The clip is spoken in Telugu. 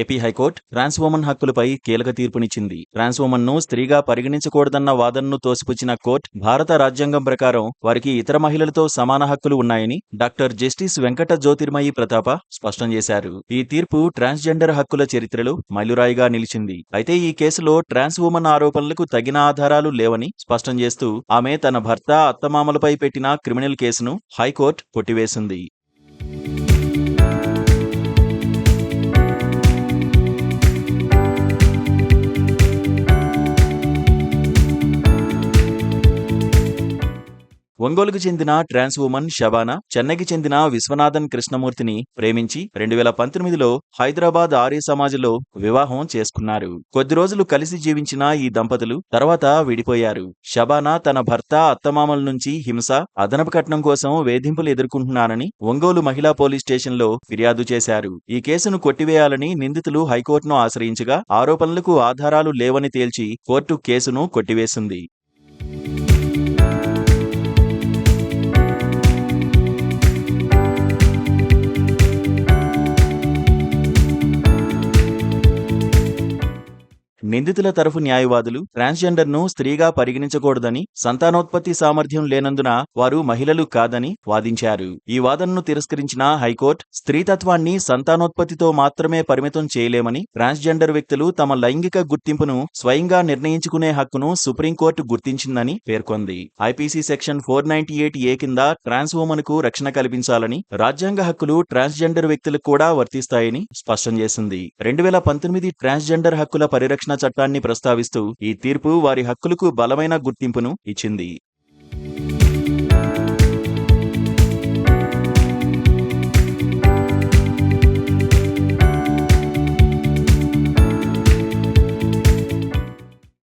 ఏపీ హైకోర్టు ట్రాన్స్వుమన్ హక్కులపై కీలక తీర్పునిచ్చింది. ట్రాన్స్ ఉమన్ను స్త్రీగా పరిగణించకూడదన్న వాదనను తోసిపుచ్చిన కోర్టు భారత రాజ్యాంగం ప్రకారం వారికి ఇతర మహిళలతో సమాన హక్కులు ఉన్నాయని డాక్టర్ జస్టిస్ వెంకట జ్యోతిర్మయి ప్రతాప స్పష్టం చేశారు. ఈ తీర్పు ట్రాన్స్జెండర్ హక్కుల చరిత్రలో మైలురాయిగా నిలిచింది. అయితే ఈ కేసులో ట్రాన్స్వుమన్ ఆరోపణలకు తగిన ఆధారాలు లేవని స్పష్టం చేస్తూ ఆమె తన భర్త అత్తమామలపై పెట్టిన క్రిమినల్ కేసును హైకోర్టు కొట్టివేసింది. ఒంగోలుకు చెందిన ట్రాన్స్ ఉమెన్ షబానా చెన్నైకి చెందిన విశ్వనాథన్ కృష్ణమూర్తిని ప్రేమించి రెండు వేల పంతొమ్మిదిలో హైదరాబాద్ ఆర్య సమాజ్లో వివాహం చేసుకున్నారు. కొద్ది రోజులు కలిసి జీవించిన ఈ దంపతులు తర్వాత విడిపోయారు. షబానా తన భర్త అత్తమామల నుంచి హింస అదనపు కట్నం కోసం వేధింపులు ఎదుర్కొంటున్నానని ఒంగోలు మహిళా పోలీస్ స్టేషన్లో ఫిర్యాదు చేశారు. ఈ కేసును కొట్టివేయాలని నిందితులు హైకోర్టును ఆశ్రయించగా ఆరోపణలకు ఆధారాలు లేవని తేల్చి కోర్టు కేసును కొట్టివేసింది. నిందితుల తరఫు న్యాయవాదులు ట్రాన్స్జెండర్ను స్త్రీగా పరిగణించకూడదని సంతానోత్పత్తి సామర్థ్యం లేనందున వారు మహిళలు కాదని వాదించారు. ఈ వాదనను తిరస్కరించిన హైకోర్టు స్త్రీతత్వాన్ని సంతానోత్పత్తితో మాత్రమే పరిమితం చేయలేమని ట్రాన్స్జెండర్ వ్యక్తులు తమ లైంగిక గుర్తింపును స్వయంగా నిర్ణయించుకునే హక్కును సుప్రీంకోర్టు గుర్తించిందని పేర్కొంది. IPC section four ninety eight A కింద ట్రాన్స్ ఉమన్కు రక్షణ కల్పించాలని రాజ్యాంగ హక్కులు ట్రాన్స్జెండర్ వ్యక్తులకు కూడా వర్తిస్తాయని స్పష్టం చేసింది. రెండు వేల పంతొమ్మిది ట్రాన్స్జెండర్ హక్కుల పరిరక్షణ చట్టాన్ని ప్రస్తావిస్తూ ఈ తీర్పు వారి హక్కులకు బలమైన గుర్తింపును ఇచ్చింది.